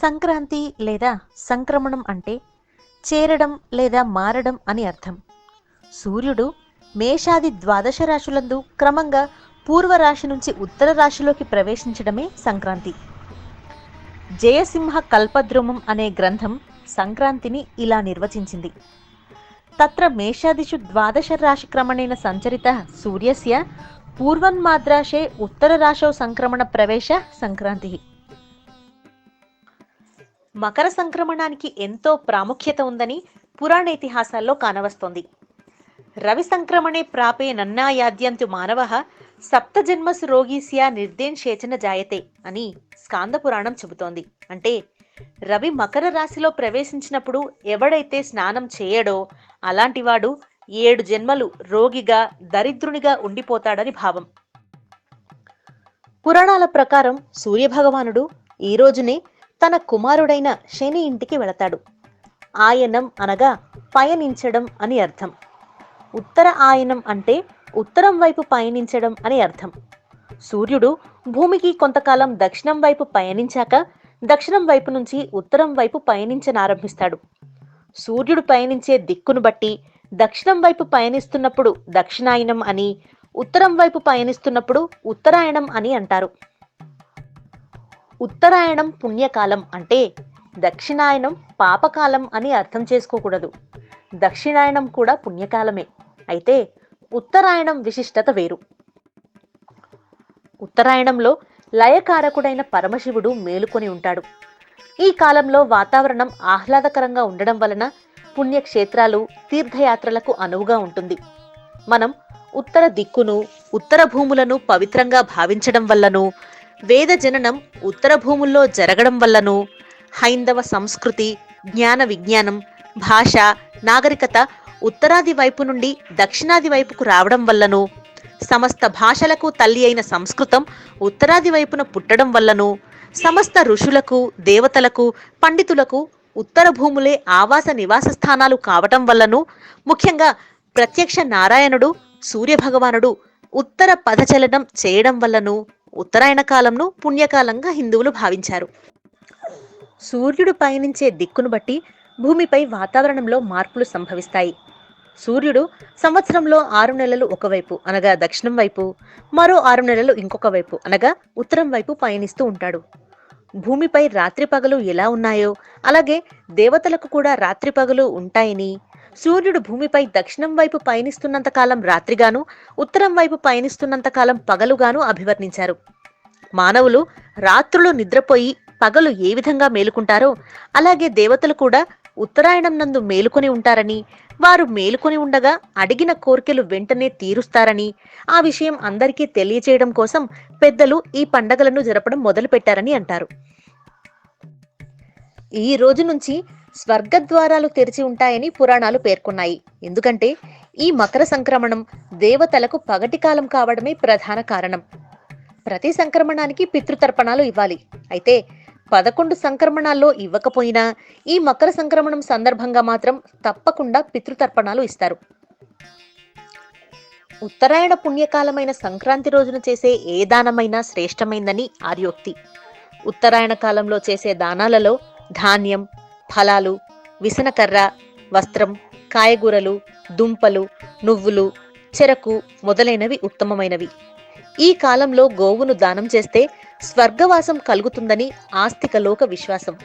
సంక్రాంతి లేదా సంక్రమణం అంటే చేరడం లేదా మారడం అని అర్థం. సూర్యుడు మేషాది ద్వాదశ రాశులందు క్రమంగా పూర్వ రాశి నుంచి ఉత్తర రాశిలోకి ప్రవేశించడమే సంక్రాంతి. జయసింహ కల్పద్రుమం అనే గ్రంథం సంక్రాంతిని ఇలా నిర్వచించింది. తత్ర మేషాదిషు ద్వాదశ రాశి క్రమణేన సంచరిత సూర్యస్య పూర్వన్మాద్రాశే ఉత్తరరాశౌ సంక్రమణ ప్రవేశ సంక్రాంతి మకర సంక్రమణానికి ఎంతో ప్రాముఖ్యత ఉందని పురాణ ఇతిహాసాల్లో కానవస్తోంది. రవి సంక్రమణే ప్రాపే నన్నాయాద్యంతు మానవ సప్తజన్మసు రోగీస్యా నిర్దేశేచన జాయతే అని స్కాంద పురాణం చెబుతోంది. అంటే రవి మకర రాశిలో ప్రవేశించినప్పుడు ఎవడైతే స్నానం చేయడో అలాంటివాడు ఏడు జన్మలు రోగిగా దరిద్రునిగా ఉండిపోతాడని భావం. పురాణాల ప్రకారం సూర్యభగవానుడు ఈ రోజునే తన కుమారుడైన శని ఇంటికి వెళతాడు. ఆయనం అనగా పయనించడం అని అర్థం. ఉత్తర ఆయనం అంటే ఉత్తరం వైపు పయనించడం అని అర్థం. సూర్యుడు భూమికి కొంతకాలం దక్షిణం వైపు పయనించాక దక్షిణం వైపు నుంచి ఉత్తరం వైపు పయనించనారంభిస్తాడు. సూర్యుడు పయనించే దిక్కును బట్టి దక్షిణం వైపు పయనిస్తున్నప్పుడు దక్షిణాయనం అని ఉత్తరం వైపు పయనిస్తున్నప్పుడు ఉత్తరాయణం అని అంటారు. ఉత్తరాయణం పుణ్యకాలం అంటే దక్షిణాయనం పాపకాలం అని అర్థం చేసుకోకూడదు. దక్షిణాయనం కూడా పుణ్యకాలమే. అయితే ఉత్తరాయణం విశిష్టత వేరు. ఉత్తరాయణంలో లయకారకుడైన పరమశివుడు మేలుకొని ఉంటాడు. ఈ కాలంలో వాతావరణం ఆహ్లాదకరంగా ఉండడం వలన పుణ్యక్షేత్రాలు తీర్థయాత్రలకు అనువుగా ఉంటుంది. మనం ఉత్తర దిక్కును ఉత్తర భూములను పవిత్రంగా భావించడం వల్లను వేద జననం ఉత్తర భూముల్లో జరగడం వల్లను హైందవ సంస్కృతి జ్ఞాన విజ్ఞానం భాష నాగరికత ఉత్తరాది వైపు నుండి దక్షిణాది వైపుకు రావడం వల్లను సమస్త భాషలకు తల్లి అయిన సంస్కృతం ఉత్తరాది వైపున పుట్టడం వల్లను సమస్త ఋషులకు దేవతలకు పండితులకు ఉత్తర భూములే ఆవాస నివాస స్థానాలు కావటం వల్లను ముఖ్యంగా ప్రత్యక్ష నారాయణుడు సూర్యభగవానుడు ఉత్తర పదచలనం చేయడం వల్లను. ఉత్తరాయణ కాలంను పుణ్యకాలంగా హిందువులు భావించారు. సూర్యుడు పయనించే దిక్కును బట్టి భూమిపై వాతావరణంలో మార్పులు సంభవిస్తాయి. సూర్యుడు సంవత్సరంలో ఆరు నెలలు ఒకవైపు అనగా దక్షిణం వైపు మరో ఆరు నెలలు ఇంకొక వైపు అనగా ఉత్తరం వైపు పయనిస్తూ ఉంటాడు. భూమిపై రాత్రి పగలు ఎలా ఉన్నాయో అలాగే దేవతలకు కూడా రాత్రి పగలు ఉంటాయని సూర్యుడు భూమిపై దక్షిణం వైపు పయనిస్తున్నంత కాలం రాత్రిగాను ఉత్తరం వైపు పయనిస్తున్నంత కాలం పగలుగాను అభివర్ణించారు. మానవులు రాత్రులు నిద్రపోయి పగలు ఏ విధంగా మేలుకుంటారో అలాగే దేవతలు కూడా ఉత్తరాయణం నందు మేలుకొని ఉంటారని వారు మేలుకొని ఉండగా అడిగిన కోరికలు వెంటనే తీరుస్తారని ఆ విషయం అందరికీ తెలియచేయడం కోసం పెద్దలు ఈ పండగలను జరపడం మొదలుపెట్టారని అంటారు. ఈ రోజు నుంచి స్వర్గద్వారాలు తెరిచి ఉంటాయని పురాణాలు పేర్కొన్నాయి. ఎందుకంటే ఈ మకర సంక్రమణం దేవతలకు పగటి కాలం కావడమే ప్రధాన కారణం. ప్రతి సంక్రమణానికి పితృతర్పణాలు ఇవ్వాలి. అయితే పదకొండు సంక్రమణాల్లో ఇవ్వకపోయినా ఈ మకర సంక్రమణం సందర్భంగా మాత్రం తప్పకుండా పితృతర్పణాలు ఇస్తారు. ఉత్తరాయణ పుణ్యకాలమైన సంక్రాంతి రోజున చేసే ఏ దానమైనా శ్రేష్టమైందని ఆర్యోక్తి. ఉత్తరాయణ కాలంలో చేసే దానాలలో ధాన్యం ఫలాలు విసనకర్ర వస్త్రం కాయగూరలు దుంపలు నువ్వులు చెరకు మొదలైనవి ఉత్తమమైనవి. ఈ కాలంలో గోవును దానం చేస్తే స్వర్గవాసం కలుగుతుందని ఆస్తిక లోక విశ్వాసం.